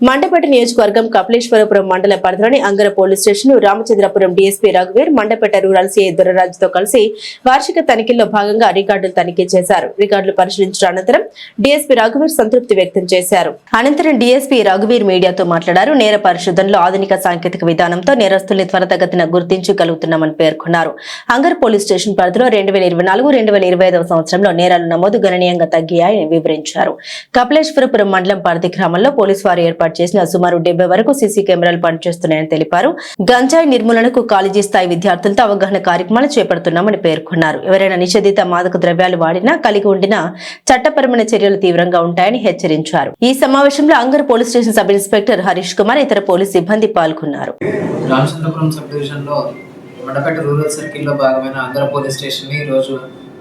మండపేట నియోజకవర్గం కపిలేశ్వరపురం మండల పరిధిలోని Angara police station Ramachandrapuram DSP రఘువీర్ Mandapeta rural CI దొరరాజుతో కలిసి వార్షిక తనిఖీల్లో భాగంగా రికార్డులు తనిఖీ చేశారు. రికార్డులు పరిశీలించిన అనంతరం డీఎస్పీ రఘువీర్ సంతృప్తి వ్యక్తం చేశారు. అనంతరం డీఎస్పీ రఘువీర్ మీడియాతో మాట్లాడారు. నేర పరిశోధనలో ఆధునిక సాంకేతిక విధానంతో నేరస్తుల్ని త్వరతగతిన గుర్తించగలుగుతున్నామని పేర్కొన్నారు. అంగర్ పోలీస్ స్టేషన్ పరిధిలో రెండు వేల ఇరవై నాలుగు రెండు వేల ఇరవై ఐదవ సంవత్సరంలో నేరాలు నమోదు గణనీయంగా తగ్గాయని వివరించారు. కపిలేశ్వరపురం మండలం పరిధి గ్రామంలో పోలీసు వారు ఏర్పాటు చేసిన సుమారు డెబ్బై వరకు సీసీ కెమెరాలు పనిచేస్తున్నాయని తెలిపారు. గంజాయి నిర్మూలనకు కాలేజీ స్థాయి విద్యార్థులతో అవగాహన కార్యక్రమాలు చేపడుతున్నామని పేర్కొన్నారు. ఎవరైనా నిషేధిత మాదక ద్రవ్యాలు వాడినా కలిగి ఉండిన చట్టపరమైన చర్యలు తీవ్రంగా ఉంటాయని హెచ్చరించారు. ఈ సమావేశంలో Angar police station sub inspector Harish Kumar ఇతర పోలీస్ సిబ్బంది పాల్గొన్నారు. రామచంద్రపురం సబ్ డివిజన్లో మండపేట రూరల్ సర్కిల్లో భాగమైన ఆంధ్ర పోలీస్ స్టేషన్ని ఈరోజు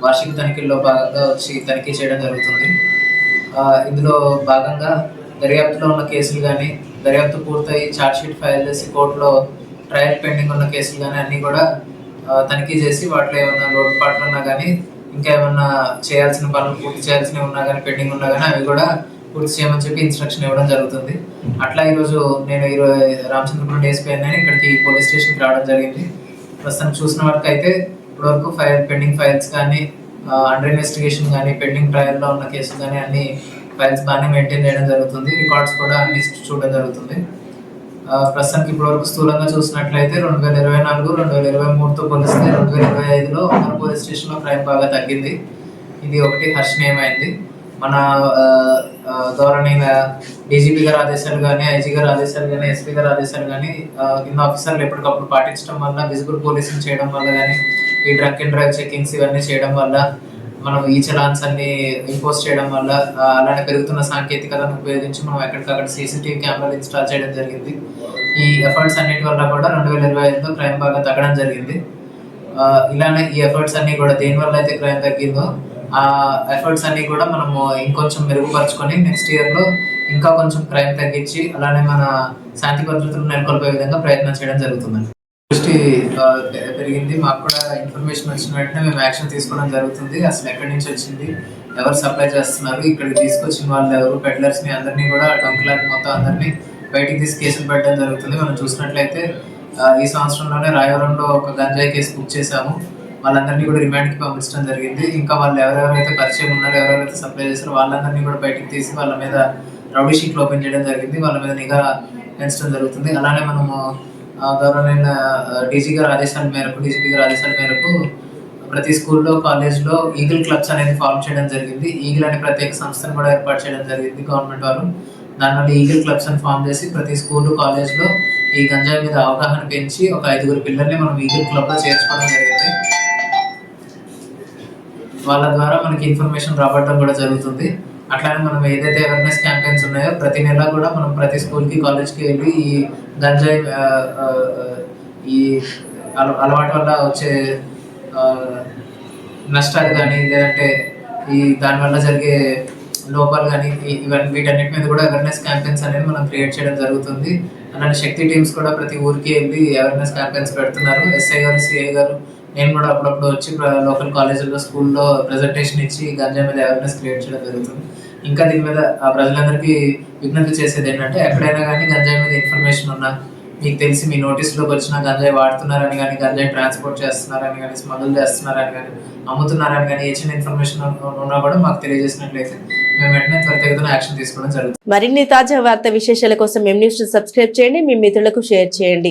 వార్షిక తనిఖీల్లో భాగంగా వచ్చి తనిఖీ చేయడం జరుగుతుంది. ఇందులో భాగంగా దర్యాప్తులో ఉన్న కేసులు కానీ దర్యాప్తు పూర్తయి ఛార్జ్షీట్ ఫైల్ చేసి కోర్టులో ట్రయల్ పెండింగ్ ఉన్న కేసులు కానీ అన్నీ కూడా తనిఖీ చేసి వాటిలో ఏమైనా లోటుపాట్లు ఉన్నా కానీ ఇంకా ఏమన్నా చేయాల్సిన పనులు పూర్తి చేయాల్సినవి ఉన్నా కానీ పెండింగ్ ఉన్నా కానీ అవి కూడా పూర్తి చేయమని చెప్పి ఇన్స్ట్రక్షన్ ఇవ్వడం జరుగుతుంది. అట్లా ఈరోజు నేను ఈరోజు రామచంద్రపురం డిఎస్పీ అని ఇక్కడికి పోలీస్ స్టేషన్కి రావడం జరిగింది. ప్రస్తుతం చూసిన వరకు అయితే ఇప్పటివరకు ఫైల్ పెండింగ్ ఫైల్స్ కానీ అండర్ ఇన్వెస్టిగేషన్ కానీ పెండింగ్ ట్రయల్లో ఉన్న కేసులు కానీ అన్నీ ఫైల్స్ బాగానే మెయింటైన్ చేయడం జరుగుతుంది. రికార్డ్స్ కూడా అన్ని చూడడం జరుగుతుంది. ప్రస్తుతానికి ఇప్పటివరకు స్థూలంగా చూసినట్లయితే రెండు వేల ఇరవై నాలుగు రెండు వేల ఇరవై మూడుతో పోలిస్తే రెండు వేల ఇరవై ఐదులో మన పోలీస్ స్టేషన్లో క్రైమ్ బాగా తగ్గింది. ఇది ఒకటి హర్షణీయమైంది. మన ధోరణి డీజీపీ గారు ఆదేశాలు కానీ ఐజీ గారు ఆదేశాలు కానీ ఎస్పీ గారు ఆదేశాలు కానీ కింద ఆఫీసర్లు ఎప్పటికప్పుడు పాటించడం వల్ల విజిబుల్ పోలీసింగ్ చేయడం వల్ల కానీ ఈ డ్రగ్ అండ్ డ్రైవ్ చెకింగ్స్ ఇవన్నీ చేయడం వల్ల మనం ఈ చలాన్స్ అన్ని ఇంపోజ్ చేయడం వల్ల అలానే పెరుగుతున్న సాంకేతికతను ఉపయోగించి మనం ఎక్కడికక్కడ సీసీటీవీ కెమెరాలు ఇన్స్టాల్ చేయడం జరిగింది. ఈ ఎఫర్ట్స్ అన్నిటి వల్ల కూడా రెండు వేల ఇరవై ఐదులో క్రైమ్ బాగా తగ్గడం జరిగింది. ఇలానే ఈ ఎఫర్ట్స్ అన్ని కూడా దేని వల్ల అయితే క్రైమ్ తగ్గిందో ఆ ఎఫర్ట్స్ అన్ని కూడా మనము ఇంకొంచెం మెరుగుపరుచుకొని నెక్స్ట్ ఇయర్లో ఇంకా కొంచెం క్రైమ్ తగ్గించి అలానే మన శాంతి భద్రతలు నెలకొల్పే విధంగా ప్రయత్నం చేయడం జరుగుతుంది దృష్టి పెరిగింది. మాకు కూడా ఇన్ఫర్మేషన్ వచ్చిన వెంటనే మేము యాక్షన్ తీసుకోవడం జరుగుతుంది. అసలు ఎక్కడి నుంచి వచ్చింది? ఎవరు సప్లై చేస్తున్నారు? ఇక్కడికి తీసుకొచ్చిన వాళ్ళు ఎవరు? పెడ్లర్స్ని అందరినీ కూడా డొంకలాకి మొత్తం అందరినీ బయటికి తీసి కేసులు పెట్టడం జరుగుతుంది. మనం చూసినట్లయితే ఈ సంవత్సరంలోనే రాయవరంలో ఒక గంజాయి కేసు బుక్ చేశాము. వాళ్ళందరినీ కూడా రిమాండ్కి పంపించడం జరిగింది. ఇంకా వాళ్ళు ఎవరెవరైతే పరిచయం ఉన్నారో ఎవరెవరైతే సప్లై చేస్తారో వాళ్ళందరినీ కూడా బయటికి తీసి వాళ్ళ మీద రౌడీ షీట్లు ఓపెన్ చేయడం జరిగింది. వాళ్ళ మీద నిఘా పెంచడం జరుగుతుంది. అలానే మనము గవర్నమెంట్ డీజీ గారి ఆదేశాల మేరకు డీజీపీ గారి ఆదేశాల మేరకు ప్రతి స్కూల్లో కాలేజ్లో ఈగిల్ క్లబ్స్ అనేది ఫామ్ చేయడం జరిగింది. ఈగిల్ అనే ప్రత్యేక సంస్థను కూడా ఏర్పాటు చేయడం జరిగింది గవర్నమెంట్ వారు దానివల్ల ఈగిల్ క్లబ్స్ అని ఫామ్ చేసి ప్రతి స్కూల్ కాలేజ్లో ఈ గంజాయి మీద అవగాహన పెంచి ఒక ఐదుగురు పిల్లల్ని మనం ఈగిల్ క్లబ్లో చేర్చుకోవడం జరిగింది. వాళ్ళ ద్వారా మనకి ఇన్ఫర్మేషన్ రాబట్టడం కూడా జరుగుతుంది. అట్లానే మనం ఏదైతే అవేర్నెస్ క్యాంపెయిన్స్ ఉన్నాయో ప్రతి నెల కూడా మనం ప్రతి స్కూల్కి కాలేజ్కి వెళ్ళి ఈ గంజాయి ఈ అల- అలవాటు వల్ల వచ్చే నష్టాలు కానీ లేదంటే ఈ దానివల్ల జరిగే లోపాలు కానీ ఇవన్నీ వీటన్నిటి మీద కూడా అవేర్నెస్ క్యాంపెయిన్స్ అనేది మనం క్రియేట్ చేయడం జరుగుతుంది. అలానే శక్తి టీమ్స్ కూడా ప్రతి ఊరికి వెళ్ళి అవేర్నెస్ క్యాంపెయిన్స్ పెడుతున్నారు. ఎస్ఐ గారు సిఐ గారు నేను కూడా అప్పుడప్పుడు వచ్చి లోకల్ కాలేజీలో స్కూల్లో ప్రెజెంటేషన్ ఇచ్చి గంజా మీద అవేర్నెస్ క్రియేట్ చేయడం జరుగుతుంది. ఇంకా దీని మీద ఆ ప్రజలందరికీ విజ్ఞప్తి చేసేది ఏంటంటే ఎక్కడైనా కానీ గంజాయి మీద ఇన్ఫర్మేషన్ ఉన్నా మీకు తెలిసి మీ నోటీస్లోకి వచ్చిన గంజాయి వాడుతున్నారని కానీ గంజాయి ట్రాన్స్పోర్ట్ చేస్తున్నారని కానీ స్మగుల్ చేస్తున్నారని కానీ అమ్ముతున్నారని కానీ ఏ చిన్న ఇన్ఫర్మేషన్ ఉన్నా కూడా మాకు తెలియజేసినట్లయితే మేము వెంటనే త్వరితగతిన యాక్షన్ తీసుకోవడం జరుగుతుంది. మరిన్ని తాజా వార్త విశేషాల కోసం మేము న్యూస్ సబ్స్క్రైబ్ చేయండి మీ మిత్రులకు షేర్ చేయండి.